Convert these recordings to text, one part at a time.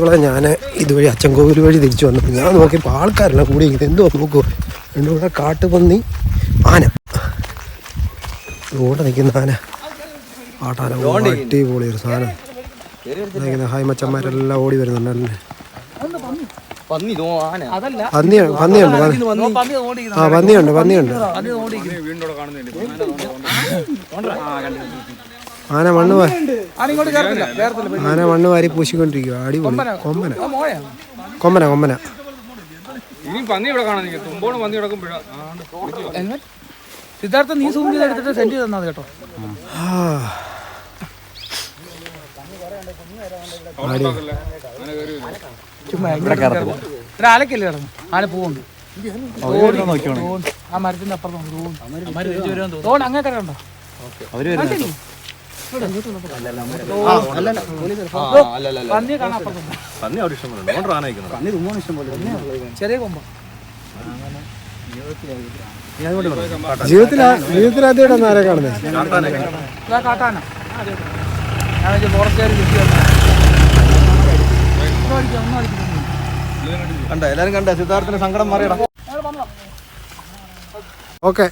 ഇവിടെ ഞാൻ ഇതുവഴി അച്ചൻകോവിൽ വഴി തിരിച്ചു വന്നു ഞാൻ നോക്കിയപ്പോൾ ആൾക്കാരെല്ലാം കൂടി ഇത് എന്തോ നോക്കൂ. രണ്ടു കൂടെ കാട്ടുപന്നി ആന. ഇവിടെ നിൽക്കുന്ന ആന. ആട്ടാന. അടിപൊളി ഒരു സാധനം. ഹായ് മച്ചന്മാരെല്ലാം ഓടി വരുന്നുണ്ടല്ലേ പന്നിയുണ്ട് പന്നിയുണ്ട് പന്നി- പന്നി ഓടിക്കുന്നു ആ പന്നിയുണ്ട് പന്നിയുണ്ട്. ആന മണ്ണ് ആന മണ്ണ് വാരി പൂശിക്കൊണ്ടിരിക്കുക അടിപൊളി. കൊമ്പന. കൊമ്പന. കൊമ്പന ഇനിയും പന്നി ഇവിടെ കാണാൻ തുമ്പോണ് പന്നി കിടക്കുമ്പോഴാ. സിദ്ധാർത്ഥ നീ സൂം ചെയ്ത് എടുത്തിട്ട് സെൻഡ് ചെയ്ത് തന്നത് കേട്ടോ. ആലക്കല്ലേ കിടന്നു ആന പോകുന്നുണ്ട് ആ മരത്തിന്റെ അപ്പുറത്ത് തോണ്ട് അങ്ങനെ കിടക്കണ്ടോ പന്നി അവിടെ ഇഷ്ടം പോലെ പന്നി തുമ്മാണ് ഇഷ്ടം പോലെ ചെറിയ കൊമ്പ. ജീവിതത്തിൽ ജീവിതത്തിൽ ആദ്യമായിട്ടാണ് ആരെ കാണുന്നത് കാട്ടാന. കണ്ട? എല്ലാരും കണ്ട? സിദ്ധാർത്ഥന്റെ സങ്കടം മാറിയടാ. ഓക്കെ.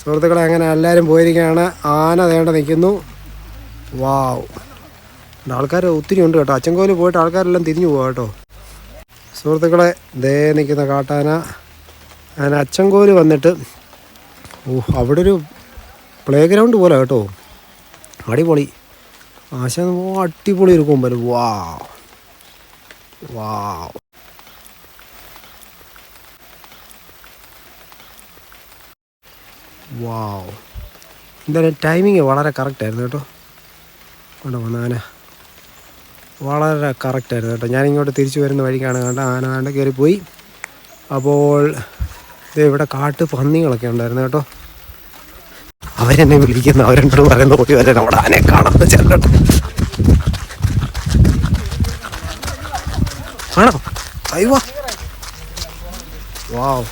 സുഹൃത്തുക്കളെ അങ്ങനെ എല്ലാവരും പോയിരിക്കുകയാണ്. ആന തേണ്ട നിൽക്കുന്നു. വാവ്. ആൾക്കാർ ഒത്തിരി ഉണ്ട് കേട്ടോ. അച്ചൻകോൽ പോയിട്ട് ആൾക്കാരെല്ലാം തിരിഞ്ഞു പോകാം കേട്ടോ. സുഹൃത്തുക്കളെ ദേ നിൽക്കുന്ന കാട്ടാന. അങ്ങനെ അച്ചൻകോൽ വന്നിട്ട് ഓ അവിടെ ഒരു പ്ലേ ഗ്രൗണ്ട് പോലെ കേട്ടോ. അടിപൊളി. ആശ അടിപൊളി ഒരു കൊമ്പൽ. വാ വാവ്. വാവ് എന്തായാലും ടൈമിങ് വളരെ കറക്റ്റായിരുന്നു കേട്ടോ. കണ്ടോ വന്ന ആന. വളരെ കറക്റ്റായിരുന്നു കേട്ടോ. ഞാനിങ്ങോട്ട് തിരിച്ചു വരുന്ന വഴിക്കാണ് കണ്ട ആന ആണ്ട് കയറിപ്പോയി അപ്പോൾ ഇത് ഇവിടെ കാട്ട് പന്നികളൊക്കെ ഉണ്ടായിരുന്നു കേട്ടോ. അവരെന്നെ വിളിക്കുന്ന അവരെന്നോട് പറയുന്ന ഓടി വരെ അവിടെ ആനയെ കാണാൻ ചെല്ലട്ടെ. ആണോ? അയ്യോ. വാവ്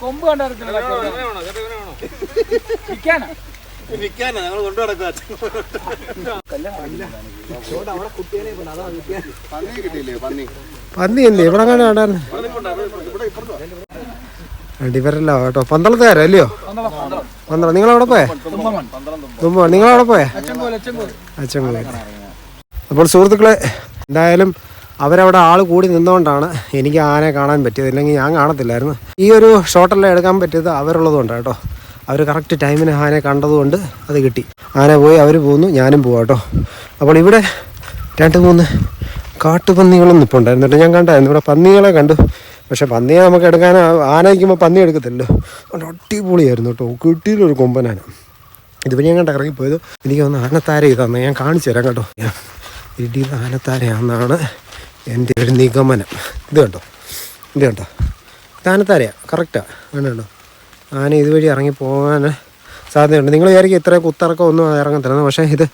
കൊമ്പ് കണ്ടറിയത്തില്ല വിൽക്കാനാ ഞങ്ങൾ കൊണ്ടു നടക്കുക പന്നി അല്ലേ ഇവിടെ കാണാൻ ഇവരല്ല കേട്ടോ. പന്തളത്തുകാരോ അല്ലയോ? പന്തളം. നിങ്ങളവിടെ പോയേ? തുമ്പ നിങ്ങളവിടെ പോയേ? അച്ചൻകോൽ. അച്ചൻകോൽ അപ്പോൾ സുഹൃത്തുക്കളെ എന്തായാലും അവരവിടെ ആൾ കൂടി നിന്നുകൊണ്ടാണ് എനിക്ക് ആനയെ കാണാൻ പറ്റിയത്. ഇല്ലെങ്കിൽ ഞാൻ കാണത്തില്ലായിരുന്നു. ഈ ഒരു ഷോട്ടെല്ലാം എടുക്കാൻ പറ്റിയത് അവരുള്ളതുകൊണ്ട് കേട്ടോ. അവർ കറക്റ്റ് ടൈമിന് ആനയെ കണ്ടതുകൊണ്ട് അത് കിട്ടി. ആന പോയി അവർ പോകുന്നു ഞാനും പോവാം കേട്ടോ. അപ്പോൾ ഇവിടെ രണ്ട് മൂന്ന് കാട്ടുപന്നികളും നിൽപ്പുണ്ടായിരുന്നു കേട്ടോ ഞാൻ കണ്ടായിരുന്നു. ഇവിടെ പന്നികളെ കണ്ടു. പക്ഷെ പന്നിയെ നമുക്ക് എടുക്കാൻ ആനയ്ക്കുമ്പോൾ പന്നി എടുക്കത്തില്ലല്ലോ. അതുകൊണ്ട് അടിപൊളിയായിരുന്നു കേട്ടോ. കിട്ടിയിലൊരു കൊമ്പനാണ്. ഇതുവഴി ഞാൻ കണ്ട ഇറങ്ങിപ്പോയത്. എനിക്ക് ഒന്ന് ആനത്താര ഇതാന്ന് ഞാൻ കാണിച്ചു തരാം കേട്ടോ. ഞാൻ ഇടിയിൽ ആനത്താരയാണെന്നാണ് എന്റെ ഒരു നിഗമനം. ഇത് കണ്ടോ? ഇത് കണ്ടോ? ഇത് ആനത്താരയാണ് കറക്റ്റാ കണ്ടോ ആന ഇതുവഴി ഇറങ്ങി പോകാൻ സാധ്യതയുണ്ട്. നിങ്ങൾ വിചാരിക്കും ഇത്ര കുത്തിറക്കം ഒന്നും ഇറങ്ങത്തില്ല. പക്ഷേ ഇത്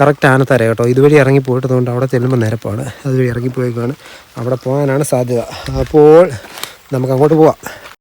കറക്റ്റ് ആനത്താര കേട്ടോ. ഇതുവഴി ഇറങ്ങി പോയിട്ടതുകൊണ്ട് അവിടെ ചെല്ലുമ്പോൾ നിരപ്പാണ്. അതുവഴി ഇറങ്ങിപ്പോയേക്കാണ് അവിടെ പോകാനാണ് സാധ്യത. അപ്പോൾ നമുക്ക് അങ്ങോട്ട് പോവാം.